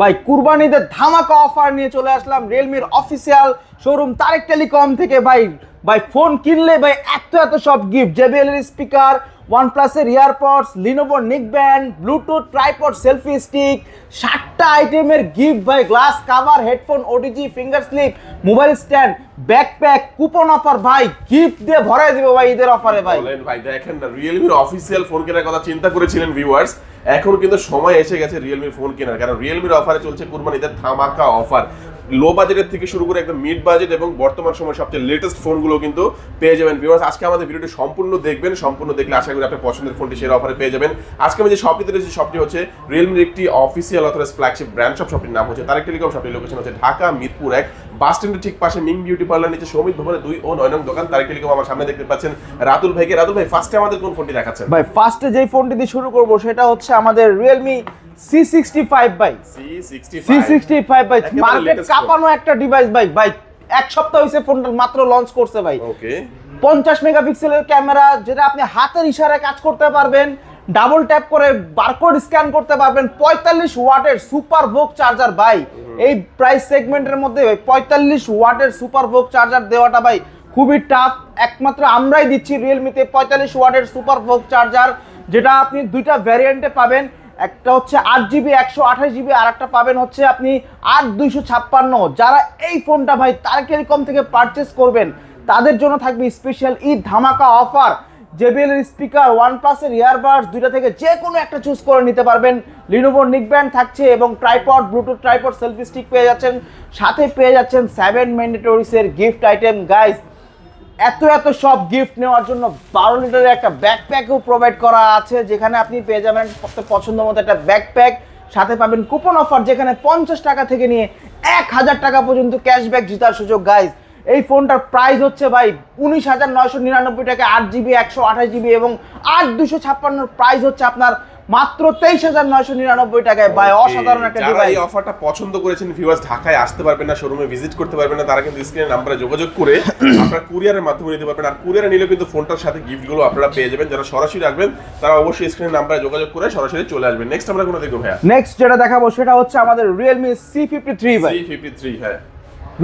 ভাই, কুরবানিদের ধামাকা অফার নিয়ে চলে আসলাম রিয়েলমির অফিসিয়াল শোরুম তারেক টেলিকম থেকে। ভাই ভাই ফোন কিনলে ভাই, এত এত সব গিফট জেবিএল এর স্পিকার ওয়ান প্লাসের earpods Lenovo neck band Bluetooth tripod selfie stick ষাটটা আইটেমের গিফট ভাই glass cover headphone OTG finger slip mobile stand backpack coupon offer ভাই গিফট দিয়ে ভরাই দিব ভাই ঈদের অফারে ভাই। ভাই, দেখেন না রিয়েলমির অফিসিয়াল ফোন কেনার কথা চিন্তা করেছিলেন ভিউয়ার্স এখন কিন্তু সময় এসে গেছে রিয়েলমির ফোন কেনার, কারণ রিয়েলমির অফারে চলছে কুরবানিদের থামাকা অফার লো বাজেটের থেকে শুরু করে একদম মিড বাজেট এবং বর্তমান সময় সবচেয়ে লেটেস্ট ফোনগুলো কিন্তু পেয়ে যাবেন ভিউয়ার্স আজকে আমাদের ভিডিওটি সম্পূর্ণ দেখবেন, সম্পূর্ণ দেখলে আশা করি আপনার পছন্দের ফোনটি সেরা অফারে পেয়ে যাবেন। আজকে আমি যে শপটিতে রয়েছি শপটি হচ্ছে রিয়েলমির একটি official authorise flagship brand shop শপটির নাম হচ্ছে তারেক টেলিকম শপটির লোকেশন হচ্ছে ঢাকা, মিরপুর এক বাস স্ট্যান্ডের ঠিক পাশে মিং বিউটি পার্লার নিচে সৌমিত ভবনের দুই ও নয় নং দোকান। তারেক টেলিকম আমার সামনে দেখতে পাচ্ছেন রাতুল ভাইকে। রাতুল ভাই ফার্স্টে আমাদের কোন ফোনটি দেখাচ্ছেন? ভাই ফার্স্টে যেই ফোনটি দিয়ে শুরু করব, সেটা হচ্ছে আমাদের Realme C sixty five C sixty five market কাঁপানো একটা ডিভাইস ভাই ভাই এক সপ্তাহ হয়েছে ফোনটা মাত্র লঞ্চ করছে ভাই। ওকে পঞ্চাশ মেগাপিক্সেলের ক্যামেরা যেটা আপনি হাতের ইশারায় কাজ করতে পারবেন ডাবল ট্যাপ করে বারকোড স্ক্যান করতে পারবেন পঁয়তাল্লিশ ওয়াটের সুপার চার্জার ভাই। এই প্রাইস সেগমেন্টের মধ্যে পঁয়তাল্লিশ ওয়াটের সুপার চার্জার দেওয়াটা ভাই খুবই টাফ একমাত্র আমরাই দিচ্ছি রিয়েলমিতে পঁয়তাল্লিশ ওয়াটের সুপার চার্জার যেটা আপনি দুইটা ভ্যারিয়েন্টে পাবেন। একটা হচ্ছে আট জিবি একশো আঠাশ জিবি আর একটা পাবেন হচ্ছে আপনি আট দুইশো ছাপ্পান্ন। যারা এই ফোনটা ভাই, তার টেলিকম থেকে পারচেস করবেন? তাদের জন্য থাকবে স্পেশাল ঈদ ধামাকা অফার জেবিএল স্পিকার ওয়ান প্লাসের ইয়ারবাডস দুইটা থেকে যে কোনো একটা চুজ করে নিতে পারবেন। লিনোভো নিকব্যান্ড থাকছে এবং tripod Bluetooth tripod selfie stick পেয়ে যাচ্ছেন। সাথে পেয়ে যাচ্ছেন সেভেন ম্যান্ডেটরিসের গিফট আইটেম গাইস এত এত সব গিফট নেওয়ার জন্য বারো লিটারের একটা ব্যাকপ্যাকও প্রোভাইড করা আছে, যেখানে আপনি পেয়ে যাবেন পছন্দ মতো একটা ব্যাকপ্যাক সাথে পাবেন কুপন অফার যেখানে পঞ্চাশ টাকা থেকে নিয়ে এক হাজার টাকা পর্যন্ত ক্যাশব্যাক জেতার সুযোগ। গাইজ এই ফোনটার প্রাইস হচ্ছে ভাই উনিশ হাজার নয়শো নিরানব্বই টাকা, আট জিবি একশো আঠাশ জিবি এবং আট দুশো ছাপ্পান্নর প্রাইস হচ্ছে আপনার মাত্র তেইশ হাজার নয়শো নিরানব্বই টাকায় ভাই অসাধারণ একটা যারা এই অফারটা পছন্দ করেছেন ভিউয়ার্স ঢাকায় আসতে পারবেন না শোরুমে ভিজিট করতে পারবেন না তারা কিন্তু স্ক্রিনের নাম্বারে যোগাযোগ করে আপনারা কুরিয়ারের মাধ্যমে নিতে পারবেন। আর কুরিয়ারে নিলে কিন্তু ফোনটার সাথে গিফটগুলো আপনারা পেয়ে যাবেন। যারা সরাসরি আসবেন তারা অবশ্যই স্ক্রিনের নাম্বারে যোগাযোগ করে সরাসরি চলে আসবেন। নেক্সট আমরা কোনো দেখব ভাইয়া? নেক্সট যেটা দেখাবো সেটা হচ্ছে আমাদের রিয়েলমি সি ফিফটি থ্রি ভাই। সি ফিফটি থ্রি হ্যাঁ।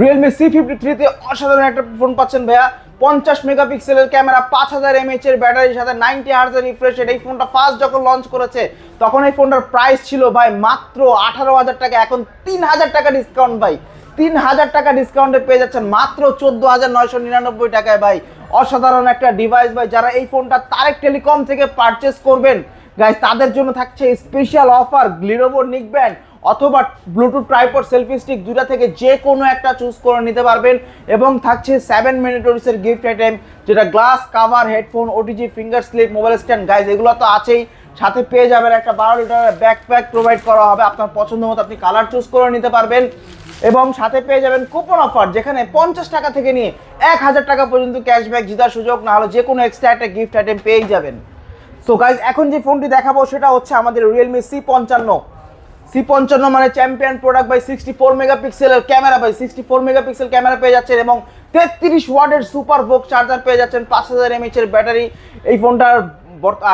রিয়েলমি সি ফিফটি থ্রিতে অসাধারণ একটা ফোন পাচ্ছেন ভাইয়া। পঞ্চাশ মেগাপিক্সেলের ক্যামেরা, পাঁচ হাজার এমএইচ এর ব্যাটারির সাথে নাইনটি হার্জের রিফ্রেশ এই ফোনটা ফার্স্ট যখন লঞ্চ করেছে, তখন এই ফোনটার প্রাইস ছিল ভাই মাত্র আঠারো হাজার টাকা, এখন তিন হাজার টাকা ডিসকাউন্ট ভাই। তিন হাজার টাকা ডিসকাউন্টে পেয়ে যাচ্ছেন মাত্র চোদ্দ হাজার নয়শো নিরানব্বই টাকায় ভাই। অসাধারণ একটা ডিভাইস ভাই, যারা এই ফোনটা তারেক টেলিকম থেকে পারচেস করবেন গাইজ তাদের জন্য থাকছে special offer Lenovo neck band অথবা ব্লুটুথ ট্রাইপড সেলফি স্টিক দুটা থেকে যে কোনো একটা চুজ করে নিতে পারবেন। এবং থাকছে সেভেন মিনিটরিসের গিফট আইটেম যেটা glass cover headphone OTG finger slip mobile stand guys এগুলো তো আছেই। সাথে পেয়ে যাবেন একটা বারো লিটারের ব্যাকপ্যাক প্রোভাইড করা হবে। আপনার পছন্দ মতো আপনি কালার চুজ করে নিতে পারবেন। এবং সাথে পেয়ে যাবেন কুপন অফার যেখানে পঞ্চাশ টাকা থেকে নিয়ে এক হাজার টাকা পর্যন্ত ক্যাশব্যাক জেতার সুযোগ, না হলে যে কোনো এক্সট্রা একটা গিফট আইটেম পেয়েই যাবেন। সো গাইজ এখন যে ফোনটি দেখাবো, সেটা হচ্ছে আমাদের রিয়েলমি সি পঞ্চান্ন। সি পঞ্চান্ন মানে champion product by sixty four মেগাপিক্সেলের camera by sixty four megapixel camera পেয়ে যাচ্ছেন এবং তেত্রিশ ওয়াটের সুপার ভোক চার্জার পেয়ে যাচ্ছেন পাঁচ হাজার এমএইচ এর ব্যাটারি এই ফোনটার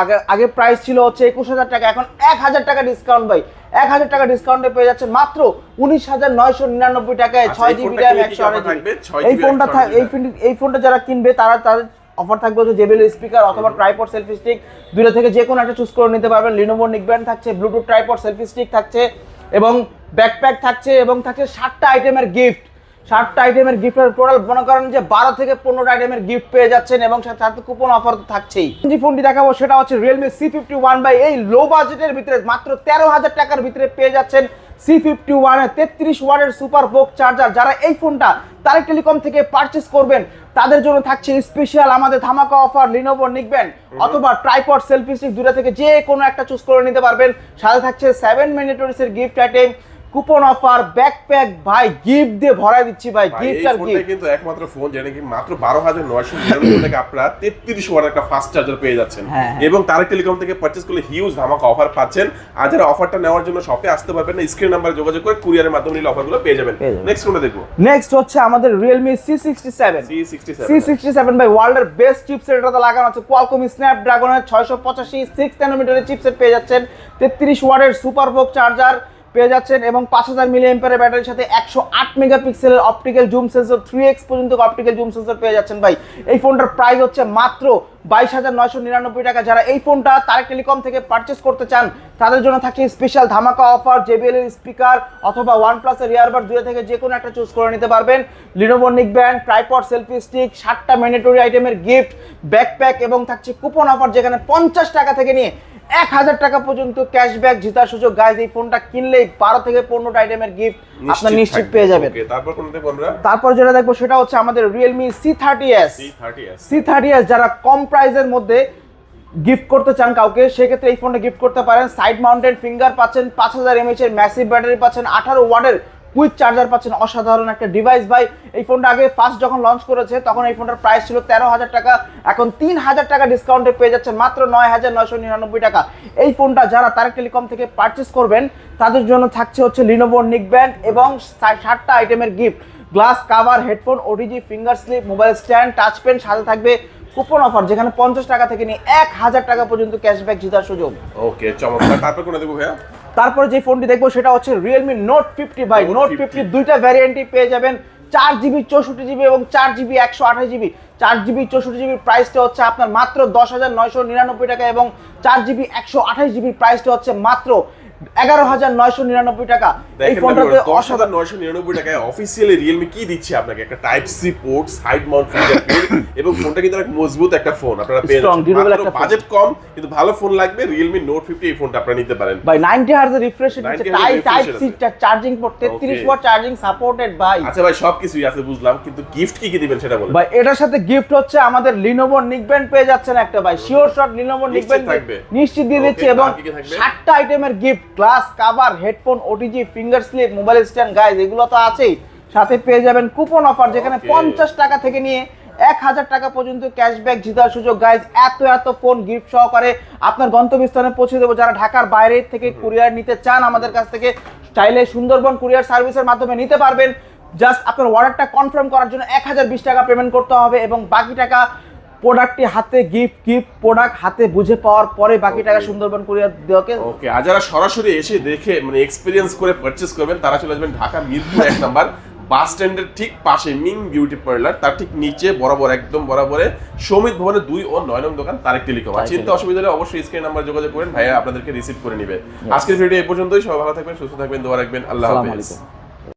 আগে আগে প্রাইস ছিল হচ্ছে একুশ হাজার টাকা এখন এক হাজার টাকা ডিসকাউন্ট ভাই। এক হাজার টাকা ডিসকাউন্টে পেয়ে যাচ্ছেন মাত্র উনিশ হাজার নয়শো নিরানব্বই টাকায় আচ্ছা, ছয় জিবি র্যাম একশো এই ফোনটা এই ফোনটা যারা কিনবে তারা তাদের অফার থাকবে হচ্ছে জেবিএল স্পিকার অথবা ট্রাইপড সেলফি স্টিক দুইটা থেকে যে কোনো একটা চুজ করে নিতে পারবেন। লিনোভো নিকব্যান্ড থাকছে ব্লুটুথ ট্রাইপড সেলফি স্টিক থাকছে এবং ব্যাকপ্যাক থাকছে এবং থাকছে ষাটটা আইটেমের গিফট ষাটটা আইটেমের গিফটের টোটাল মনে করেন যে বারো থেকে পনেরোটা আইটেমের গিফট পেয়ে যাচ্ছেন এবং সাথে সাথে কুপন অফার তো থাকছেই। যে ফোনটি দেখাবো সেটা হচ্ছে Realme C fifty one by এই লো বাজেটের ভিতরে মাত্র তেরো হাজার টাকার ভিতরে পেয়ে যাচ্ছেন সি ফিফটি ওয়ানের তেত্রিশ ওয়ানের সুপার ফোক চার্জার যারা এই ফোনটা তারেক টেলিকম থেকে পারচেস করবেন তাদের জন্য থাকছে স্পেশাল আমাদের ধামাকা অফার লিনোভো নিকবেন অথবা ট্রাইপড সেলফি স্টিক দুটা থেকে যে কোনো একটা চুজ করে নিতে পারবেন। সাথে থাকছে seven মিনিটরিসের gift item coupon offer backpack ভাই গিফট দিয়ে ভরাই দিচ্ছি ভাই ভাই, গিফট আর গিফট কিন্তু একমাত্র ফোন যেটা কি মাত্র বারো হাজার নয়শো নিরানব্বই টাকা আপনারা তেত্রিশ ওয়াট একটা ফাস্ট চার্জার পেয়ে যাচ্ছেন। হ্যাঁ, হ্যাঁ। এবং তারেক টেলিকম থেকে পারচেস করলে হিউজ ধামাকা অফার পাচ্ছেন। আর যারা অফারটা নেওয়ার জন্য শপে আসতে পারবেন না স্ক্রিন নাম্বারে যোগাযোগ করে কুরিয়ারের মাধ্যমে নিলে অফারগুলো পেয়ে যাবেন। নেক্সট কোনটা দেখব। নেক্সট হচ্ছে আমাদের Realme C sixty seven C sixty C sixty seven by ওয়ার্ল্ডের বেস্ট চিপসেট এটাতে লাগানো আছে। স্ন্যাপড্রাগনের ছয়শো পঁচাশি সিক্স ন্যানোমিটারের চিপসেট পেয়ে যাচ্ছেন। তেত্রিশ ওয়াটের সুপার ভোক চার্জার পেয়ে যাচ্ছেন এবং পাঁচ হাজার মিলি এম্পারের ব্যাটারির সাথে একশো আট মেগাপিক্সেলের optical zoom sensor three X পর্যন্ত অপটিক্যাল জুম সেন্সর পেয়ে যাচ্ছেন ভাই। এই ফোনটার প্রাইস হচ্ছে মাত্র বাইশ হাজার নয়শো নিরানব্বই টাকা। যারা এই ফোনটা তারেক টেলিকম থেকে পারচেস করতে চান, তাদের জন্য থাকছে স্পেশাল ধামাকা অফার জেবিএল এর স্পিকার অথবা ওয়ান প্লাসের ইয়ারবাড দুটো থেকে যে কোনো একটা চুজ করে নিতে পারবেন। Lenovo band tripod selfie stick সাতটা ম্যান্ডেটরি আইটেমের গিফট ব্যাকপ্যাক এবং থাকছে কুপন অফার যেখানে পঞ্চাশ টাকা থেকে নিয়ে এক হাজার টাকা পর্যন্ত ক্যাশব্যাক জেতার সুযোগ। গাইজ এই ফোনটা কিনলেই বারো থেকে পনেরোটা আইটেমের গিফট আপনার নিশ্চিত পেয়ে যাবেন। তারপর কোন দেখব আমরা? তারপর যেটা দেখব সেটা হচ্ছে আমাদের Realme C thirty S C thirty S যারা কম প্রাইসের মধ্যে গিফট করতে চান কাউকে সেক্ষেত্রে এই ফোনটা গিফট করতে পারেন। সাইড মাউন্টেন ফিঙ্গার পাচ্ছেন পাঁচ হাজার এমএচ এর ম্যাসিভ ব্যাটারি পাচ্ছেন আঠারো ওয়াটের কুইক চার্জার পাচ্ছেন অসাধারণ একটা ডিভাইস ভাই, এই ফোনটা আগে ফার্স্ট যখন লঞ্চ করেছে, তখন এই ফোনটার প্রাইস ছিল তেরো হাজার টাকা। এখন তিন হাজার টাকা ডিসকাউন্টে পেয়ে যাচ্ছেন মাত্র নয় হাজার নয়শো নিরানব্বই টাকা। এই ফোনটা যারা তারেক টেলিকম থেকে পারচেস করবেন, তাদের জন্য থাকছে হচ্ছে লিনোভো নিক ব্যান্ড এবং ষাটটা আইটেমের gift glass cover headphone OTG finger slip mobile stand touch pen সাথে থাকবে কুপন অফার যেখানে পঞ্চাশ টাকা থেকে নিয়ে এক হাজার টাকা পর্যন্ত ক্যাশব্যাক জেতার সুযোগ। ওকে চমৎকার। তারপর কোন দেখব ভাইয়া? তারপরে যে ফোনটি দেখব সেটা হচ্ছে রিয়েলমি নোট ফিফটি বাই নোট ফিফটি দুইটা ভ্যারিয়েন্টই পেয়ে যাবেন। চার জিবি চৌষট্টি জিবি এবং চার জিবি একশো আঠাশ জিবি চার জিবি চৌষট্টি জিবির প্রাইসটা হচ্ছে আপনার মাত্র দশ হাজার নয়শো নিরানব্বই টাকা এবং চার জিবি একশো আঠাশ জিবির প্রাইসটা হচ্ছে মাত্র এগারো হাজার নয়শো নিরানব্বই টাকা। এই ফোনটাতে দশ হাজার নয়শো নিরানব্বই টাকায় অফিসিয়ালি রিয়েলমি কি দিচ্ছে আপনাকে? একটা type C port side mount fingerprint এবং ফোনটা কিন্তু অনেক মজবুত একটা ফোন আপনারা পেয়ে। বাজেট কম কিন্তু ভালো ফোন লাগবে। রিয়েলমি নোট ফিফটি এই ফোনটা আপনারা নিতে পারেন। ভাই 90 হার্জ রিফ্রেশ রেট 90 আছে hertz type C charging port 33 Okay. Watt charging supported ভাই আচ্ছা ভাই সবকিছুই আছে বুঝলাম। কিন্তু গিফট কি কি দিবেন সেটা বলেন। ভাই এটার সাথে গিফট হচ্ছে আমাদের লিনোভো নিকব্যান্ড পেয়ে যাচ্ছেন একটা ভাই। Sure shot Lenovo neckband. নিশ্চিত দিয়ে দিচ্ছি এবং? সাতটা আইটেমের gift glass cover headphone OTG finger slip mobile stand guys এগুলো তো আছেই। সাথে পেয়ে যাবেন কুপন অফার যেখানে পঞ্চাশ টাকা থেকে নিয়ে এক হাজার টাকা পর্যন্ত ক্যাশব্যাক জেতার সুযোগ গাইজ এত এত ফোন গিফট সহকারে আপনার গন্তব্যস্থানে পৌঁছে দেবো। যারা ঢাকার বাইরে থেকে কুরিয়ার নিতে চান আমাদের কাছ থেকে চাইলে সুন্দরবন কুরিয়ার সার্ভিসের মাধ্যমে নিতে পারবেন। জাস্ট আপনার অর্ডারটা কনফার্ম করার জন্য এক হাজার বিশ টাকা পেমেন্ট করতে হবে এবং বাকি টাকা প্রোডাক্টটি হাতে গিফট গিফট প্রোডাক্ট হাতে বুঝে পাওয়ার পরে বাকি টাকা সুন্দরবন কুরিয়ার দেওয়াকে ওকে আর যারা সরাসরি এসে দেখে মানে এক্সপিরিয়েন্স করে পারচেস করবেন তারা চলে আসবেন ঢাকা মিরপুর এক নাম্বার বাস স্ট্যান্ডের ঠিক পাশে মিং বিউটি পার্লার। তার ঠিক নিচে বরাবর একদম বরাবরে সমিত ভবনের দুই ও নয় নং দোকান তারেক টেলিকম। আর চিন্তা অসুবিধা হলে অবশ্যই স্ক্রিন নাম্বার যোগাযোগ করেন ভাইয়া আপনাদেরকে রিসিভ করে নিবে। আজকের ভিডিও এই পর্যন্তই সবাই ভালো থাকবেন সুস্থ থাকবেন দোয়া রাখবেন আল্লাহ হাফেজ।